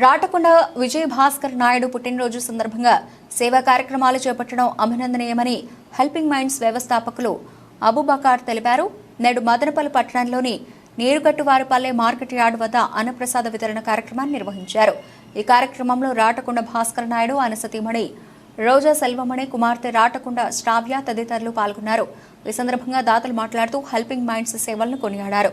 రాటకొండ విజయ్ భాస్కర్ నాయుడు పుట్టినరోజు సందర్భంగా సేవా కార్యక్రమాలు చేపట్టడం అభినందనీయమని హెల్పింగ్ మైండ్స్ వ్యవస్థాపకులు అబుబకార్ తెలిపారు. నేడు మదనపల్లి పట్టణంలోని నీరుగట్టువారిపల్లె మార్కెట్ యార్డ్ వద్ద అన్నప్రసాద వితరణ కార్యక్రమాన్ని నిర్వహించారు. ఈ కార్యక్రమంలో రాటకొండ భాస్కర్ నాయుడు ఆయన సతీమణి రోజా సెల్వమణి కుమార్తె రాటకొండ శ్రావ్య తదితరులు పాల్గొన్నారు. ఈ సందర్భంగా దాతలు మాట్లాడుతూ హెల్పింగ్ మైండ్స్ సేవలను కొనియాడారు.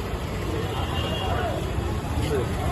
Gracias.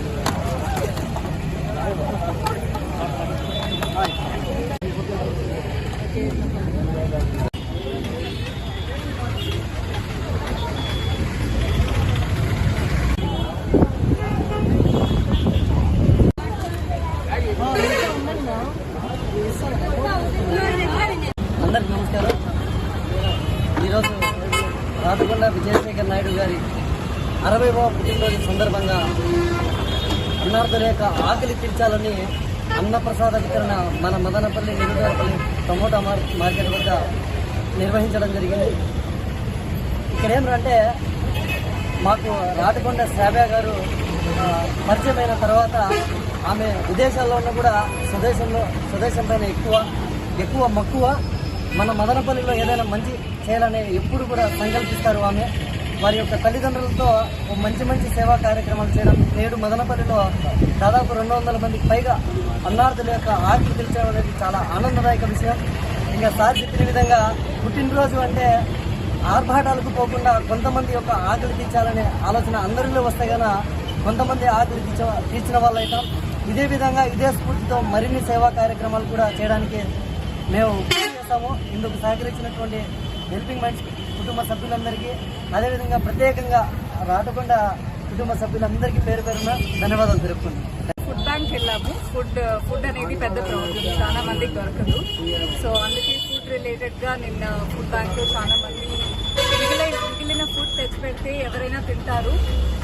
అందరికి నమస్కారం. ఈరోజు రాతకొండ విజయశేఖర్ నాయుడు గారి అరవైవ పుట్టినరోజు సందర్భంగా అన్నార్థుల యొక్క ఆకలి తీర్చాలని అన్నప్రసాద వితరణ మన మదనపల్లి నిరుదరపల్లి టమోటా మార్ మార్కెట్ వద్ద నిర్వహించడం జరిగింది. ఇక్కడ ఏమిటంటే మాకు రాటకొండ శ్రావ్య గారు పరిచయమైన తర్వాత ఆమె విదేశాల్లో ఉన్న కూడా స్వదేశంలో స్వదేశం పైన ఎక్కువ ఎక్కువ మక్కువ మన మదనపల్లిలో ఏదైనా మంచి చేయాలని ఎప్పుడు కూడా సంకల్పిస్తారు ఆమె. వారి యొక్క తల్లిదండ్రులతో ఓ మంచి మంచి సేవా కార్యక్రమాలు చేయడం నేడు మదనపల్లిలో దాదాపు రెండు వందల మందికి పైగా అన్నార్థుల యొక్క ఆకలి తీర్చడం అనేది చాలా ఆనందదాయక విషయం. ఇంకా సార్ చెప్పిన విధంగా పుట్టినరోజు అంటే ఆర్భాటాలకు పోకుండా కొంతమంది యొక్క ఆకలి తీర్చాలనే ఆలోచన అందరిలో వస్తే కనుక కొంతమంది ఆకలి తీర్చ తీర్చిన వాళ్ళు అవుతాం ఇదే విధంగా ఇదే స్ఫూర్తితో మరిన్ని సేవా కార్యక్రమాలు కూడా చేయడానికి మేము చేస్తాము ఇందుకు సహకరించినటువంటి హెల్పింగ్ మైండ్స్ కుటుంబ సభ్యులందరికీ అదేవిధంగా ప్రత్యేకంగా రాటకొండ కుటుంబ సభ్యులందరికీ పేరు పేరున ధన్యవాదాలు తెలుపుకుంటున్నాను ఫుడ్ బ్యాంక్ వెళ్ళాము. ఫుడ్ ఫుడ్ అనేది పెద్ద ప్రాబ్లం. చాలా మందికి దొరకదు. సో అందుకే ఫుడ్ రిలేటెడ్గా నిన్న ఫుడ్ బ్యాంక్లో చాలా మంది మిగిలిన మిగిలిన ఫుడ్ తెచ్చిపెడితే ఎవరైనా తింటారు.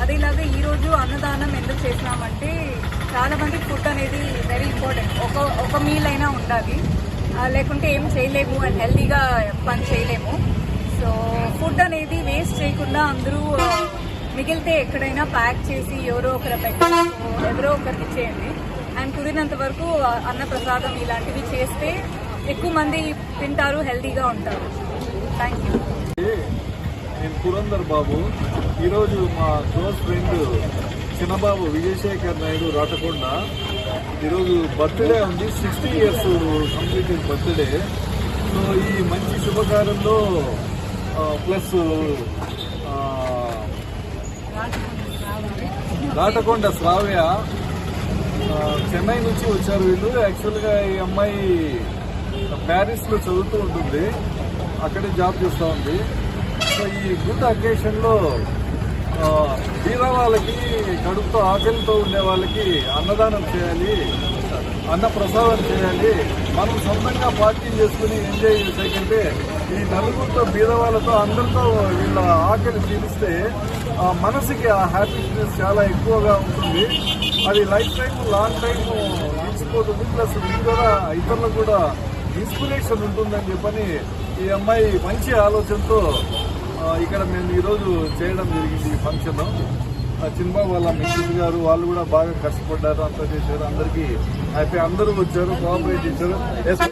అదేలాగా ఈ రోజు అన్నదానం ఎందుకు చేసినామంటే చాలామంది ఫుడ్ అనేది వెరీ ఇంపార్టెంట్ ఒక ఒక మీల్ అయినా ఉండాలి. లేకుంటే ఏం చేయలేము. అండ్ హెల్తీగా పని చేయలేము. సో ఫుడ్ అనేది వేస్ట్ చేయకుండా అందరూ మిగిలితే ఎక్కడైనా ప్యాక్ చేసి ఎవరో ఒకరు పెట్టి ఎవరో ఒకరికి ఇచ్చేయండి. అండ్ కుదిరినంత వరకు అన్న ప్రసాదం ఇలాంటివి చేస్తే ఎక్కువ మంది తింటారు హెల్తీగా ఉంటారు. థ్యాంక్ యూ నేను పురందర్ బాబు. ఈరోజు మా క్లోజ్ ఫ్రెండ్ చిన్నబాబు విజయశేఖర్ నాయుడు రాటకొండ. ఈరోజు బర్త్డే ఉంది. Sixty years complete birthday. So ఈ మంచి శుభకార్యంలో ప్లస్ రాటకొండ శ్రావ్య చెన్నై నుంచి వచ్చారు వీళ్ళు. యాక్చువల్గా ఈ అమ్మాయి ప్యారిస్లో చదువుతూ ఉంటుంది. అక్కడే జాబ్ చేస్తూ ఉంది. సో ఈ గుడ్ అకేషన్లో లో వాళ్ళకి కడుపుతో ఆకలితో ఉండే వాళ్ళకి అన్నదానం చేయాలి అన్న ప్రసాదం చేయాలి. మనం సొంతంగా పార్కింగ్ చేసుకుని ఎంజాయ్ చేసేకంటే ఈ నలుగురితో బీదవాళ్ళతో అందరితో వీళ్ళ ఆకలి తీరిస్తే ఆ మనసుకి ఆ హ్యాపీనెస్ చాలా ఎక్కువగా ఉంటుంది. అది లైఫ్ టైం లాంగ్ టైం ఇచ్చిపోతుంది ప్లస్ మీ కూడా ఇతరులకు కూడా ఇన్స్పిరేషన్ ఉంటుందని చెప్పని ఈ అమ్మాయి మంచి ఆలోచనతో ఇక్కడ మేము ఈరోజు చేయడం జరిగింది ఈ ఫంక్షన్. చిన్నబాబు వాళ్ళ మిస్సెస్ గారు వాళ్ళు కూడా బాగా కష్టపడ్డారు అంతా చేశారు. అందరికీ హ్యాపీ. అందరూ వచ్చారు కోఆపరేట్ చేశారు.